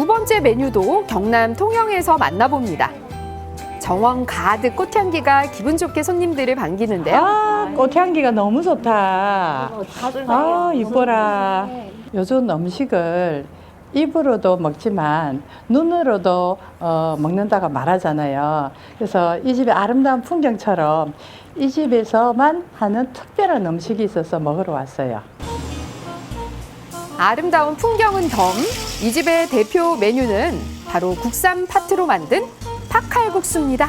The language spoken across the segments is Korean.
두 번째 메뉴도 경남 통영에서 만나봅니다. 정원 가득 꽃향기가 기분 좋게 손님들을 반기는데요. 아, 꽃향기가 너무 좋다. 아, 이뻐라. 요즘 음식을 입으로도 먹지만 눈으로도 어, 먹는다고 말하잖아요. 그래서 이 집의 아름다운 풍경처럼 이 집에서만 하는 특별한 음식이 있어서 먹으러 왔어요. 아름다운 풍경은 덤, 이 집의 대표 메뉴는 바로 국산 파트로 만든 팥칼국수입니다.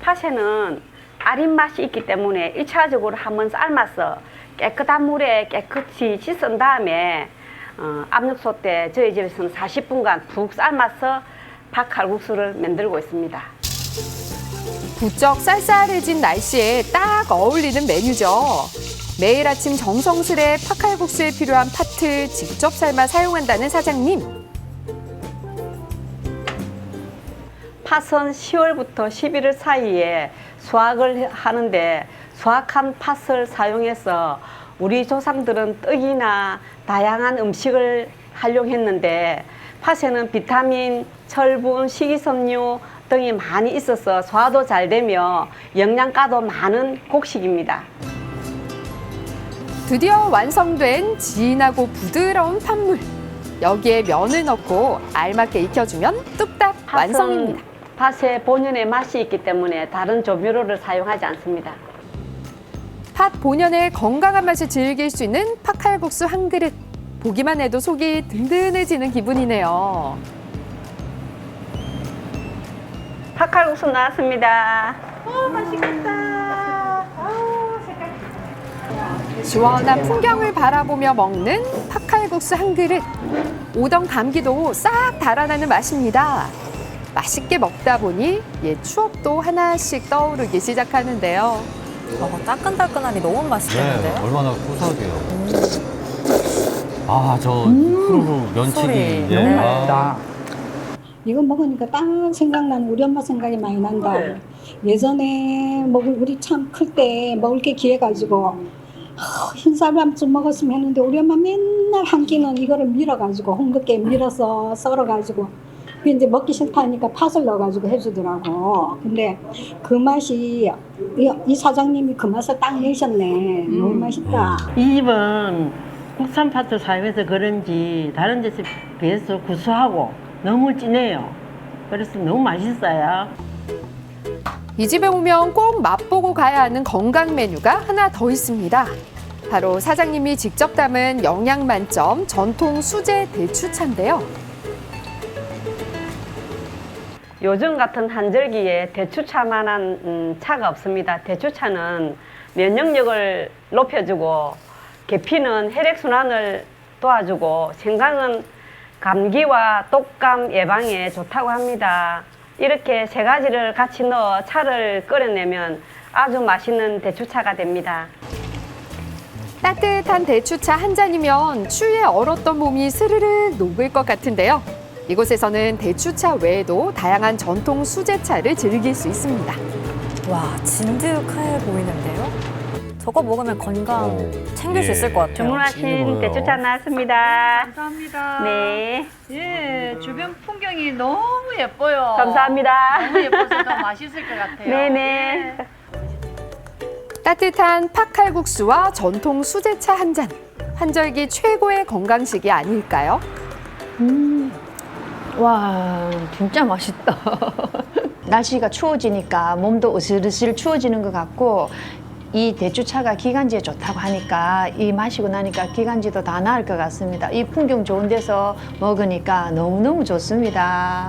팥에는 아린 맛이 있기 때문에 일차적으로 한번 삶아서 깨끗한 물에 깨끗이 씻은 다음에 어, 압력솥 때 저희 집에서는 40분간 푹 삶아서 팥칼국수를 만들고 있습니다. 부쩍 쌀쌀해진 날씨에 딱 어울리는 메뉴죠. 매일 아침 정성스레 팥칼국수에 필요한 팥을 직접 삶아 사용한다는 사장님. 팥은 10월부터 11월 사이에 수확을 하는데 수확한 팥을 사용해서 우리 조상들은 떡이나 다양한 음식을 활용했는데 팥에는 비타민, 철분, 식이섬유 등이 많이 있어서 소화도 잘 되며 영양가도 많은 곡식입니다. 드디어 완성된 진하고 부드러운 팥물. 여기에 면을 넣고 알맞게 익혀주면 뚝딱 완성입니다. 팥에 본연의 맛이 있기 때문에 다른 조미료를 사용하지 않습니다. 팥 본연의 건강한 맛을 즐길 수 있는 팥칼국수 한 그릇. 보기만 해도 속이 든든해지는 기분이네요. 팥칼국수 나왔습니다. 시원한 풍경을 바라보며 먹는 팥칼국수 한 그릇. 오던 감기도 싹 달아나는 맛입니다. 맛있게 먹다 보니 옛 추억도 하나씩 떠오르기 시작하는데요. 어, 따끈따끈하니 너무 네, 맛있겠는데요? 얼마나 고소하게요. 아, 저 후루룩 면치기. 소리. 예. 너무 아, 맛있다. 이거 먹으니까 딱 생각나는 우리 엄마 생각이 많이 난다. 예전에 먹을 우리 참 클 때 먹을 게 기회 가지고 아, 흰쌀밥 좀 먹었으면 했는데 우리 엄마 맨날 한 끼는 이거를 밀어가지고 홍긋게 밀어서 썰어가지고 그 이제 먹기 싫다니까 팥을 넣어가지고 해주더라고. 근데 그 맛이 이, 이 사장님이 그 맛을 딱 내셨네. 너무 맛있다. 이 집은 국산 파트 사용해서 그런지 다른 데에 비해서 구수하고 너무 진해요. 그래서 너무 맛있어요. 이 집에 오면 꼭 맛보고 가야 하는 건강 메뉴가 하나 더 있습니다. 바로 사장님이 직접 담은 영양 만점 전통 수제 대추차인데요. 요즘 같은 한절기에 대추차만한 음, 차가 없습니다. 대추차는 면역력을 높여주고 계피는 혈액 순환을 도와주고 생강은 감기와 독감 예방에 좋다고 합니다. 이렇게 세 가지를 같이 넣어 차를 끓여내면 아주 맛있는 대추차가 됩니다. 따뜻한 대추차 한 잔이면 추위에 얼었던 몸이 스르륵 녹을 것 같은데요. 이곳에서는 대추차 외에도 다양한 전통 수제차를 즐길 수 있습니다. 와, 진득해 보이는데요? 저거 먹으면 건강 어, 챙길 수 예. 있을 것 같아요. 주문하신. 대추차 나왔습니다. 감사합니다. 네, 예, 주변 풍경이 너무 예뻐요. 감사합니다. 너무 예뻐서 더 맛있을 것 같아요. 네네. 예. 따뜻한 팥칼국수와 전통 수제차 한 잔. 한절기 최고의 건강식이 아닐까요? 와, 진짜 맛있다. 날씨가 추워지니까 몸도 으슬으슬 추워지는 것 같고 이 대추차가 기관지에 좋다고 하니까 이 마시고 나니까 기관지도 다 나을 것 같습니다. 이 풍경 좋은 데서 먹으니까 너무너무 좋습니다.